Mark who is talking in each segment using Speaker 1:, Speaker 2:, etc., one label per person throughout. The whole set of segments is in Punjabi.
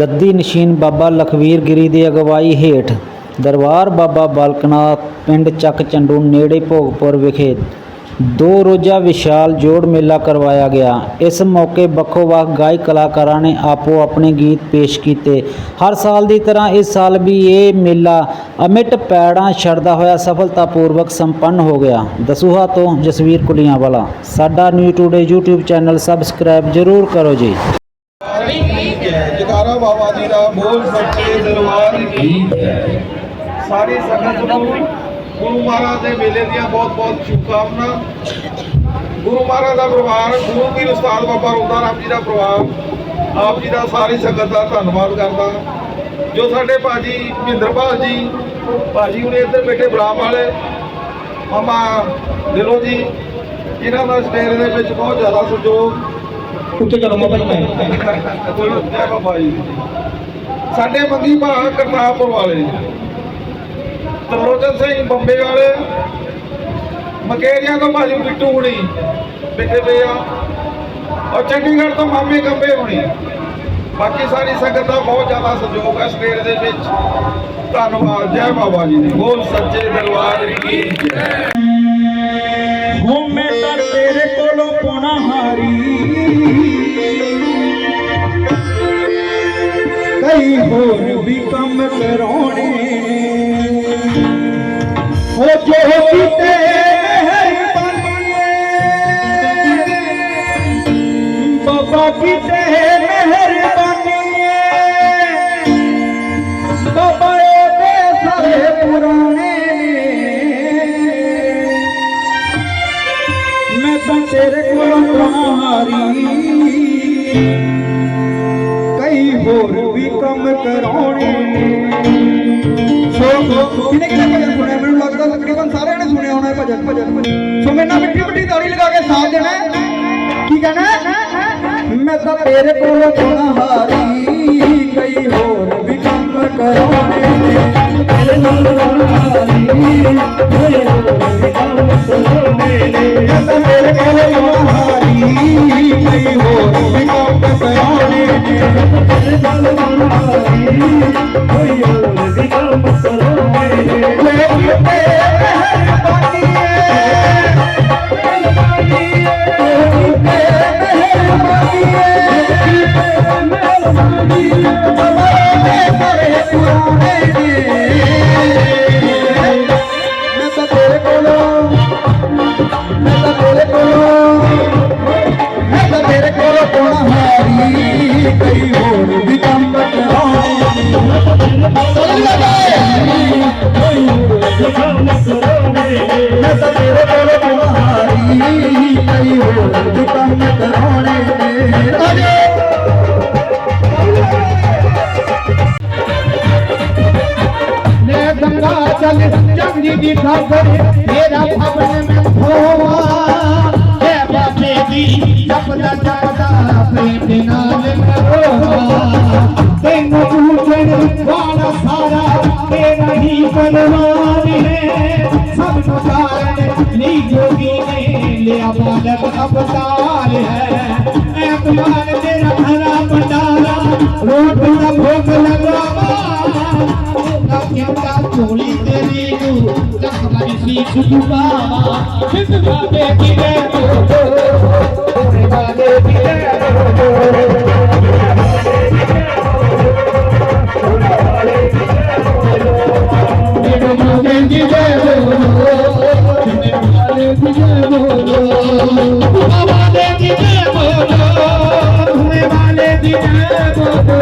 Speaker 1: ਗੱਦੀ ਨਸ਼ੀਨ ਬਾਬਾ ਲਖਵੀਰ ਗਿਰੀ ਦੀ ਅਗਵਾਈ ਹੇਠ ਦਰਬਾਰ ਬਾਬਾ ਬਾਲਕਨਾਥ ਪਿੰਡ ਚੱਕ ਚੰਡੂ ਨੇੜੇ ਭੋਗਪੁਰ ਵਿਖੇ ਦੋ ਰੋਜ਼ਾ ਵਿਸ਼ਾਲ ਜੋੜ ਮੇਲਾ ਕਰਵਾਇਆ ਗਿਆ। ਇਸ ਮੌਕੇ ਵੱਖੋ ਵੱਖ ਗਾਇਕ ਕਲਾਕਾਰਾਂ ਨੇ ਆਪੋ ਆਪਣੇ ਗੀਤ ਪੇਸ਼ ਕੀਤੇ। ਹਰ ਸਾਲ ਦੀ ਤਰ੍ਹਾਂ ਇਸ ਸਾਲ ਵੀ ਇਹ ਮੇਲਾ ਅਮਿਟ ਪੈੜਾਂ ਛੱਡਦਾ ਹੋਇਆ ਸਫਲਤਾਪੂਰਵਕ ਸੰਪੰਨ ਹੋ ਗਿਆ। ਦਸੂਹਾ ਤੋਂ ਜਸਵੀਰ ਕੁਲੀਆਂ ਵਾਲਾ ਸਾਡਾ new today YouTube channel subscribe ਜ਼ਰੂਰ ਕਰੋ ਜੀ।
Speaker 2: ਬਾਬਾ ਜੀ ਦਾ ਬੋਲ ਸੱਚੇ ਦਰਬਾਰ ਕੀ ਸਾਰੀ ਸੰਗਤ ਨੂੰ ਗੁਰੂ ਮਹਾਰਾਜ ਦੇ ਮੇਲੇ ਦੀਆਂ ਬਹੁਤ ਬਹੁਤ ਸ਼ੁਭਕਾਮਨਾ। ਗੁਰੂ ਮਹਾਰਾਜ ਦਾ ਪਰਿਵਾਰ ਗੁਰੂ ਕੀ ਉਸਤਾਦ ਬਾਬਾ ਰੋਦਾ ਰਾਮ ਜੀ ਦਾ ਪਰਿਵਾਰ ਆਪ ਜੀ ਦਾ ਸਾਰੀ ਸੰਗਤ ਦਾ ਧੰਨਵਾਦ ਕਰਦਾ। ਜੋ ਸਾਡੇ ਭਾਜੀ ਮਹਿੰਦਰਪਾਲ ਜੀ ਭਾਜੀ ਹੁਣੇ ਇੱਧਰ ਬੈਠੇ ਬਰਾਮ ਵਾਲੇ ਮਾਮਾ ਦਿਲੋਂ ਜੀ ਇਹਨਾਂ ਦਾ ਸਟੇਜ ਦੇ ਵਿੱਚ ਬਹੁਤ ਜ਼ਿਆਦਾ ਸਹਿਯੋਗ
Speaker 3: ਉੱਤੇ ਕਰੋ ਮਾ ਭਾਈ ਮੈਂ
Speaker 2: ਚਲੋ ਜੈ ਬਾਬਾ ਜੀ। ਸਾਡੇ ਮੰਗੀ ਭਾ ਕਰਤਾਰਪੁਰ ਵਾਲੇ। ਤਰਲੋਚਨ ਸਿੰਘ ਬੰਬੇ ਵਾਲੇ। ਮਕੇਰੀਆਂ ਤੋਂ ਭਾਜੀ ਬਿੱਟੂ ਹੁਣੀ। ਬਿੱਟੇ ਪਏ ਆ। ਔਰ ਚੰਡੀਗੜ੍ਹ ਤੋਂ ਮਾਮੇ ਕੰਬੇ ਹੁਣੀ। ਬਾਕੀ ਸਾਰੀ ਸੰਗਤ ਦਾ ਬਹੁਤ ਜ਼ਿਆਦਾ ਸਹਿਯੋਗ ਹੈ ਸਟੇਜ ਦੇ ਵਿੱਚ। ਧੰਨਵਾਦ ਜੈ ਬਾਬਾ ਜੀ ਦੀ। ਬੋਲ ਸੱਚੇ ਦਰਬਾਰ ਕੀ ਜੈ
Speaker 3: ਹੋ ਮੈਂ ਤਾਂ ਤੇਰੇ ਕੋਲੋਂ ਪੋਣਾ ਹਾਰੀ ਕਈ ਹੋਰ ਵੀ ਕੰਮ ਕਰਾਉਣੇ ਹੋ ਜੋ ਕੀਤੇ ਮਿਹਰਬਾਨੀ ਬਾਬਾ ਕੀਤੇ साँझ देना की कहना मैं तो तेरे कोल हारी कई हो भी कम मेरे तेरे कोल हारी कई होर भी कम मेरे मैं तो तेरे कोल हारी खबर मेरा भवन में खोवा। जय बाबे दी जपदा जपदा, प्रेम नाल करो तेन पूजन वाला सारा, तेरा ही परिवार है। सब कारण नी जोगी ने लिया बालक अवतार है। मैं तुम्हारे तेरा भरा पटारा रोट का भोग लगावा। क्या চলিতে রিনু কাটাইছি শুধু বাবা কিন্তু ভাবে কি দেখো ওরে ভাবে কি Baba, let me go.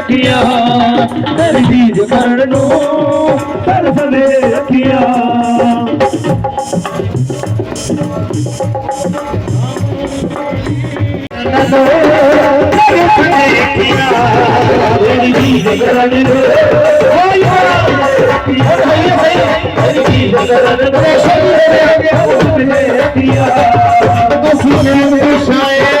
Speaker 3: ਅੱਖੀਆਂ ਤੇਰੀ
Speaker 4: ਚੀਜ਼ ਕਰਨ ਨੂੰ ਹਰ ਸਨੇ ਅੱਖੀਆਂ
Speaker 3: ਤੇਰੀ ਸ਼ਾਇਰ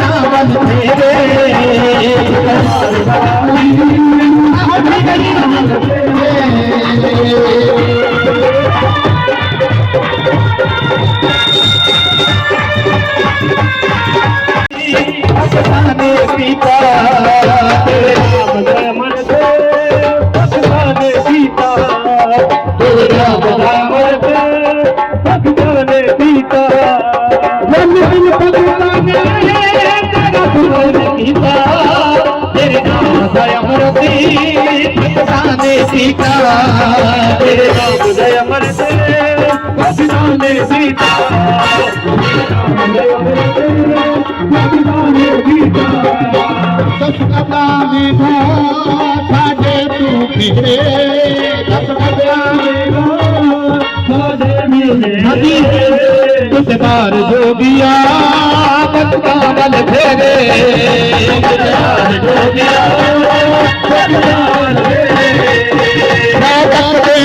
Speaker 3: दामन फेरे अफसाने पीता सीता तेरे नाम जय अमर बसिदाने सीता बसिदाने सीता तू फिरे तुझदार जोगिया बसता बल फेरे तुझदार जोगिया बसता बल फेरे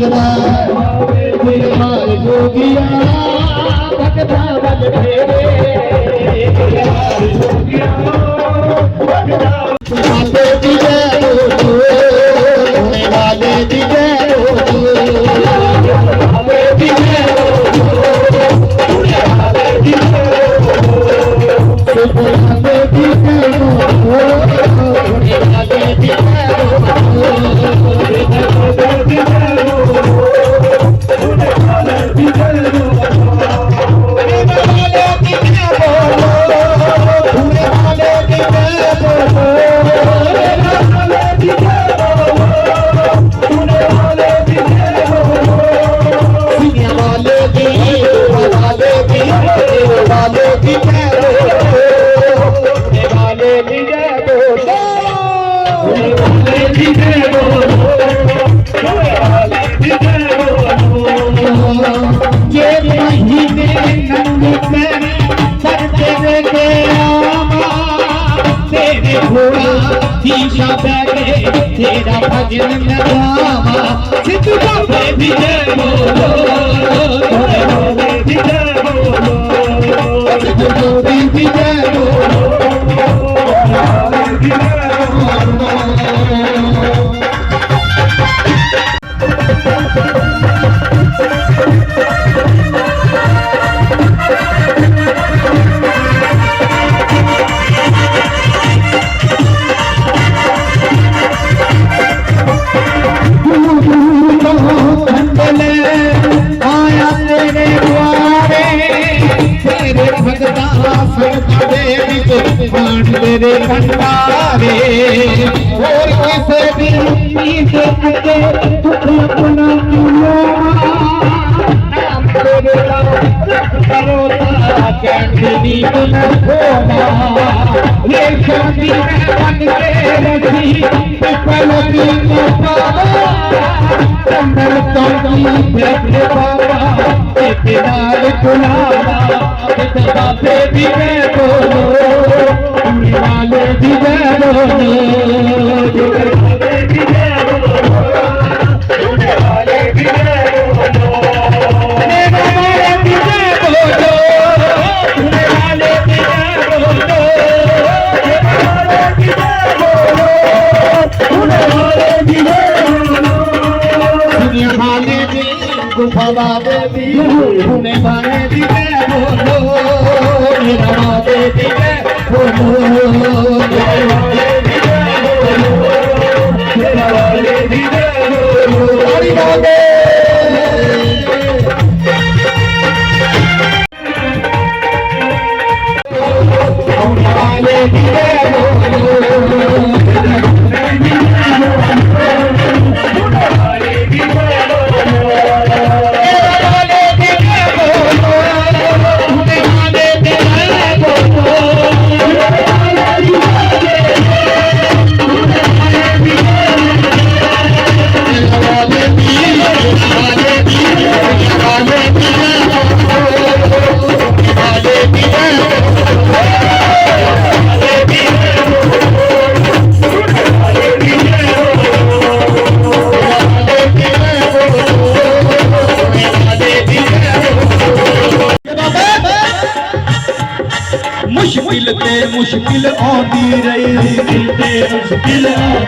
Speaker 3: Thank you. तेरा भजन नगामा सिद्धू बाबे विजय बोलो सिद्धू बाबे विजय बोलो Thank. you Oh, yeah. সদা দেবী শুনে বলো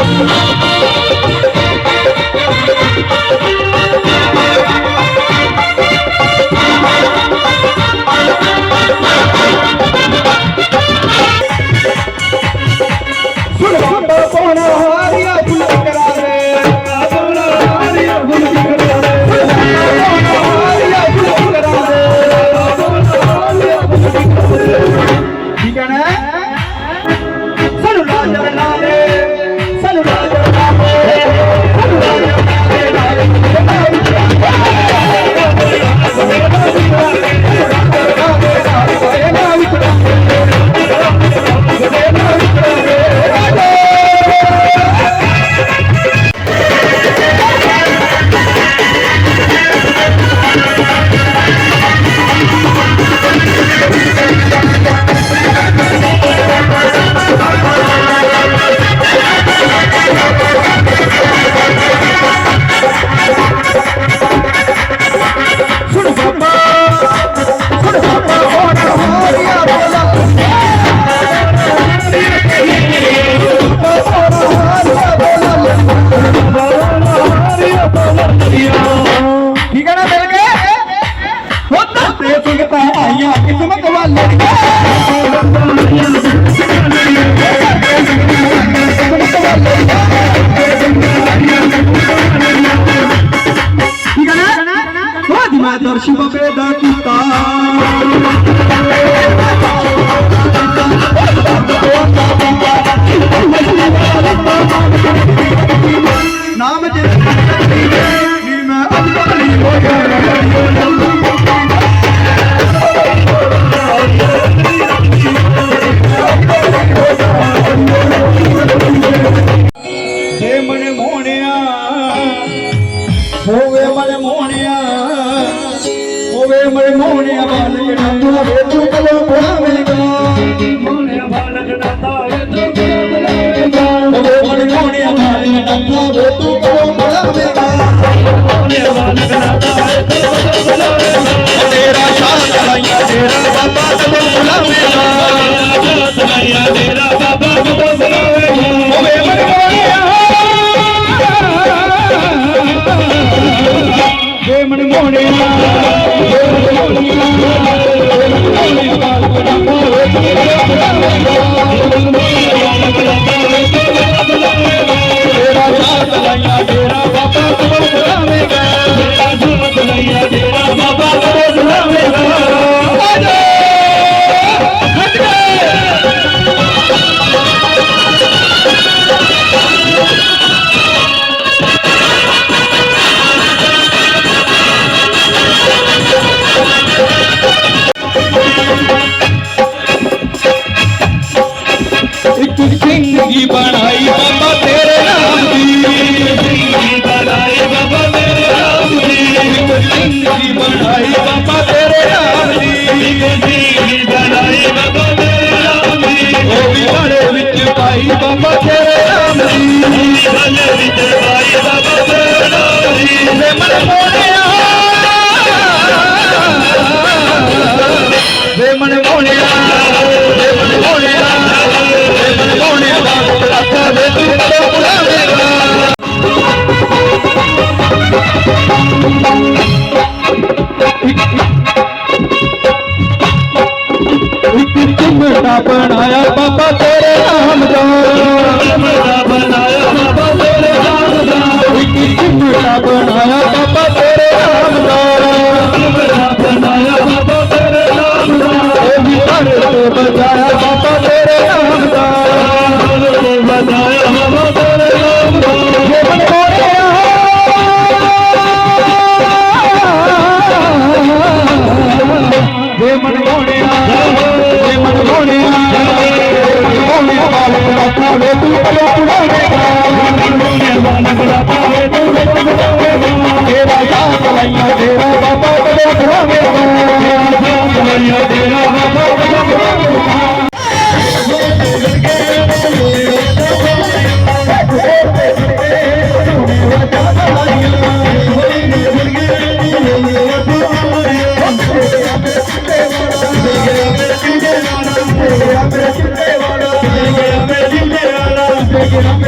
Speaker 3: Thank you. ਉਹਨਾਂ ਤੇ
Speaker 5: ਸੰਗਤਾਂ ਆਈਆਂ ਕਿਸਮਤ ਵਾਲੇ ਠੀਕ ਹੈ ਨਾ ਉਹ ਦਿਮਾਗ ਦਰਸ਼ੀ ਬਾਬੇ ਦਾ ਕੀਤਾ।
Speaker 4: ਮਨ ਮੋਹਣਿਆ ਮਨ ਮੋਹਣਿਆ ਮਨ ਮੋਹਣਿਆ ज़िंदगी बनाई बाबा तेरे नाम की। ज़िंदगी बनाई
Speaker 5: बाबा तेरे नाम की। ज़िंदगी बनाई बापा नाया बापा Yeah. que